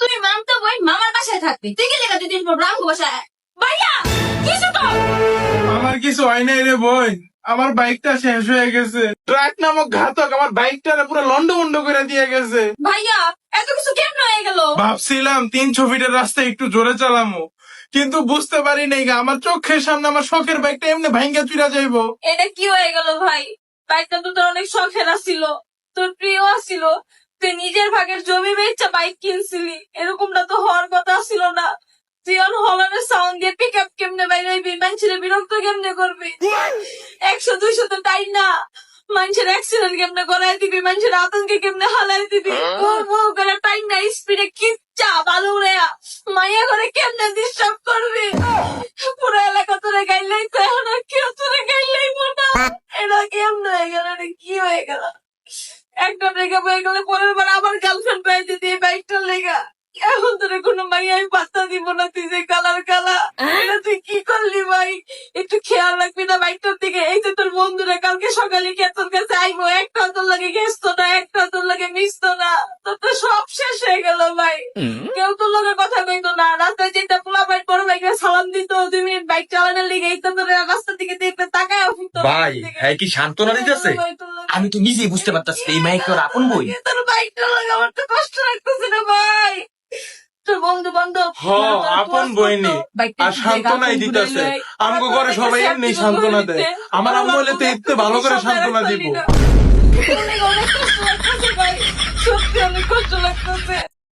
তুই মামতো বই মামার বাসায় থাকবি। তুই কি লেখা দুদিন পর রামগো বাসায় ভাইয়া কিছু তো আমার কিছু হয় নাই রে বই। আমার বাইকটা শেষ হয়ে গেছে। ট্রাক নামক ঘাতক আমার বাইকটা পুরো লন্ড বন্ড করে দিয়ে গেছে। ভাইয়া এত কিছু কেমন হয়ে গেল? ভাবছিলাম তিনশো ফিটের রাস্তায় একটু জোরে চালামো। কিন্তু বুঝতে পারি নাই গা, আমার চোখের সামনে আমার শখের বাইকটা এমনি ভাঙ্গা চুরা যাইবো। এটা কি হয়ে গেল ভাই? বাইকটা তো তোর অনেক শখের আসছিল তোর প্রিয় আসছিল তুই নিজের ভাগের জমি বেচা বাইক কিনছিলি এরকমটা তো হওয়ার কথা ছিল না। তুই অন হলানের সাউন্ড দিয়ে পিক আপ কেমনে বাইরাইবি মানুষের বিরক্ত কেমনে করবি? একশো দুইশো তো তাই না? মানুষের অ্যাক্সিডেন্ট কেমনে করাই দিবি? মানুষের আতঙ্কে কেমনে হালাই দিবি? ও করে টাইম না স্পিডে কিচ্ছা রেয়া মাইয়া করে কেমনে ডিস্টার্ব করবি? পুরো এলাকা তোরে গাইলেই তো এখন আর কেউ তোরে গাইলেই না। এটা কেমন হয়ে গেল কি হয়ে গেল? একটা ব্রেকআপ হয়ে গেলে পরের বার আবার গার্লফ্রেন্ড দিদি এই বাইকটার লেগা। এখন তোরে কোনো মাইয়া আমি পাত্তা দিব না তুই যে কালার কালা। এটা তুই কি করলি ভাই? একটু খেয়াল রাখবি না বাইকটার দিকে। এই যে তোর বন্ধুরা কালকে সকালে কে তোর কাছে আইবো? একটা তোর লাগে গেছতো না একটা তোর লাগে মিশতো না। তোর তো সব শেষ হয়ে গেল ভাই। কেউ তোর লগে কথা কইতো না। রাস্তায় যেটা পোলা বাইক বড় বাইকে সালাম দিত দুই মিনিট বাইক চালানোর লিগে এই তো তোর রাস্তার দিকে দেখতে তাকায় ভাই হ্যাঁ কি সান্ত্বনা দিতেছে? আমি তো নিজেই বুঝতে পারতাছি এই মাইক ওর আপন বই? তোর বাইকটা লাগাবার আমার তো কষ্ট লাগতেছে না ভাই। তোর বন্ধু বান্ধব হ, আপন নেই আর সান্ত্বনাই দিতেছে। আমগো ঘরে সবাই এমনি সান্ত্বনা দেয়। আমার আম্মু হলে তো এতে ভালো করে সান্ত্বনা দিব।